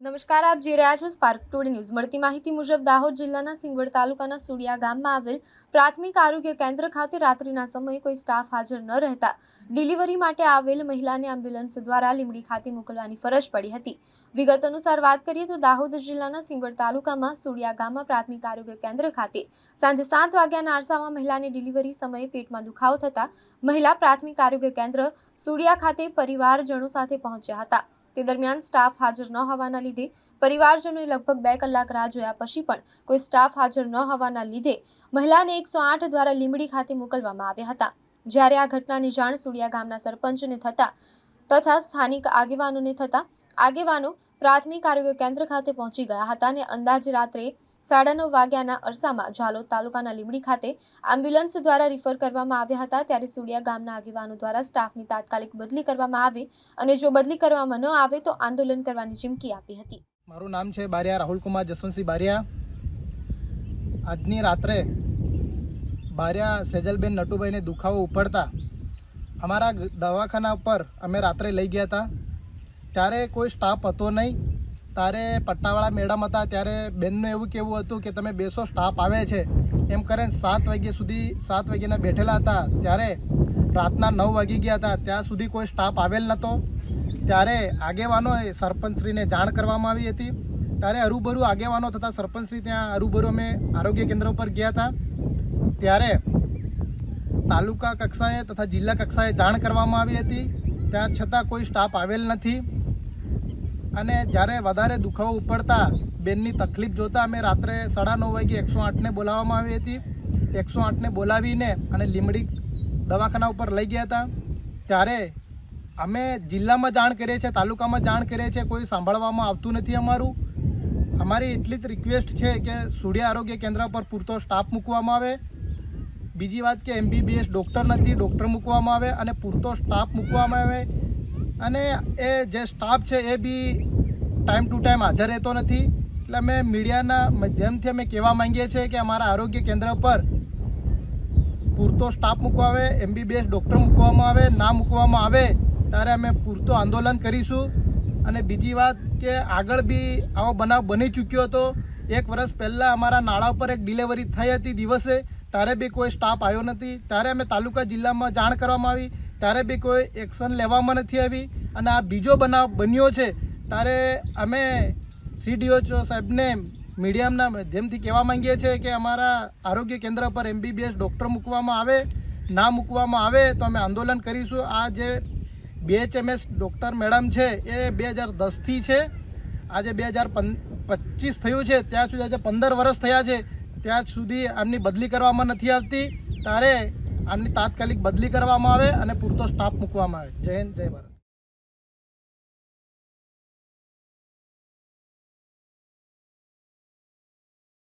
નમસ્કાર, આપ જોઈ રહ્યા છો સ્પાર્ક ટુડે ન્યૂઝ મળતી માહિતી મુજબ દાહોદ જિલ્લાના સિંગવડ તાલુકાના સુડિયા ગામમાં આવેલ પ્રાથમિક આરોગ્ય કેન્દ્ર ખાતે રાત્રિના સમયે કોઈ સ્ટાફ હાજર ન રહેતા ડિલિવરી માટે આવેલ મહિલાને એમ્બ્યુલન્સ દ્વારા લીમડી ખાતે મોકલવાની ફરજ પડી હતી. વિગત અનુસાર વાત કરીએ તો દાહોદ જિલ્લાના સિંગવડ તાલુકામાં સુડિયા ગામમાં પ્રાથમિક આરોગ્ય કેન્દ્ર ખાતે સાંજે સાત વાગ્યાના આરસામાં મહિલાની ડિલિવરી સમયે પેટમાં દુખાવો થતા મહિલા પ્રાથમિક આરોગ્ય કેન્દ્ર સુડિયા ખાતે પરિવારજનો સાથે પહોંચ્યા હતા. તે દરમિયાન સ્ટાફ હાજર ન હોવાના લીધે પરિવારજનોએ લગભગ બે કલાક રાહ જોયા પછી પણ કોઈ સ્ટાફ હાજર ન હોવાના લીધે મહિલાને એકસો આઠ દ્વારા લીંબડી ખાતે મોકલવામાં આવ્યા હતા. જ્યારે આ ઘટનાની જાણ સુડિયા ગામના સરપંચને થતા તથા સ્થાનિક આગેવાનોને થતા આગેવાનો પ્રાથમિક આરોગ્ય કેન્દ્ર ખાતે પહોંચી ગયા હતા અને અંદાજે રાત્રે સાડા નવ વાગ્યાના અરસામાં ઝાલોદ તાલુકાના લીંબડી ખાતે એમ્બ્યુલન્સ દ્વારા રિફર કરવામાં આવ્યા હતા. ત્યારે સુડિયા ગામના આગેવાનો દ્વારા સ્ટાફની તાત્કાલિક બદલી કરવામાં આવે અને જો બદલી કરવામાં ન આવે તો આંદોલન કરવાની ચીમકી આપી હતી. મારું નામ છે બારિયા રાહુલકુમાર જસવંતસિંહ બારિયા. આજની રાત્રે બારિયા સેજલબેન નટુભાઈને દુખાવો ઉપડતા અમારા દવાખાના ઉપર અમે રાત્રે લઈ ગયા હતા. ત્યારે કોઈ સ્ટાફ હતો નહીં. ત્યારે પટ્ટાવાળા મેડમ હતા, ત્યારે બેનનું એવું કહેવું હતું કે તમે બેસો સ્ટાફ આવે છે. એમ કરીને સાત વાગ્યા સુધી, સાત વાગ્યાના બેઠેલા હતા. ત્યારે રાતના નવ વાગી ગયા હતા. ત્યાં સુધી કોઈ સ્ટાફ આવેલ નહોતો ત્યારે આગેવાનોએ સરપંચશ્રીને જાણ કરવામાં આવી હતી. ત્યારે હરુભરું આગેવાનો તથા સરપંચશ્રી ત્યાં હરુભરું અમે આરોગ્ય કેન્દ્ર ઉપર ગયા હતા. ત્યારે તાલુકા કક્ષાએ તથા જિલ્લા કક્ષાએ જાણ કરવામાં આવી હતી. ત્યાં છતાં કોઈ સ્ટાફ આવેલ નથી. અને જ્યારે વધારે દુખાવો ઉપડતા બેનની તકલીફ જોતા અમે રાત્રે સાડા નવ વાગે એકસો આઠને બોલાવવામાં આવી હતી. એકસો આઠને બોલાવીને અને લીમડી દવાખાના ઉપર લઈ ગયા હતા. ત્યારે અમે જિલ્લામાં જાણ કરીએ છીએ, તાલુકામાં જાણ કરીએ છીએ, કોઈ સાંભળવામાં આવતું નથી અમારું. અમારી એટલી જ રિક્વેસ્ટ છે કે સૂર્ય આરોગ્ય કેન્દ્ર પર પૂરતો સ્ટાફ મૂકવામાં આવે. બીજી વાત કે એમબીબીએસ ડૉક્ટર નથી ડૉક્ટર મૂકવામાં આવે અને પૂરતો સ્ટાફ મૂકવામાં આવે. અને એ જે સ્ટાફ છે, એ બી ટાઈમ ટુ ટાઈમ હાજર રહેતો નથી. એટલે અમે મીડિયાના માધ્યમથી અમે કહેવા માંગીએ છીએ કે અમારા આરોગ્ય કેન્દ્ર પર પૂરતો સ્ટાફ મૂકવા આવે એમબીબીએસ ડૉક્ટર મૂકવામાં આવે, ના મૂકવામાં આવે, ત્યારે અમે પૂરતો આંદોલન કરીશું. અને બીજી વાત કે આગળ બી આવો બનાવ બની ચૂક્યો હતો. એક વર્ષ પહેલાં અમારા નાળા ઉપર એક ડિલિવરી થઈ હતી દિવસે, ત્યારે બી કોઈ સ્ટાફ આવ્યો નથી. ત્યારે અમે તાલુકા જિલ્લામાં જાણ કરવામાં આવી. ત્યારે બી કોઈ એક્શન લેવામાં નથી આવી અને આ બીજો બનાવ બન્યો છે ત્યારે અમે સીડીઓ સાહેબને મીડિયાના માધ્યમથી કહેવા માંગીએ છીએ કે અમારા આરોગ્ય કેન્દ્ર પર એમબીબીએસ ડૉક્ટર મૂકવામાં આવે, ના મૂકવામાં આવે તો અમે આંદોલન કરીશું. આ જે બીએચએમએસ ડૉક્ટર મેડમ છે એ બે હજાર દસથી છે. આજે બે હજાર પચીસ થયું છે, ત્યાં સુધી આજે પંદર વર્ષ થયા છે. ત્યાં સુધી આમની બદલી કરવામાં નથી આવતી. ત્યારે આમની તાત્કાલિક બદલી કરવામાં આવે અને પૂરતો સ્ટાફ મૂકવામાં આવે. જય હિન્દ જય ભારત.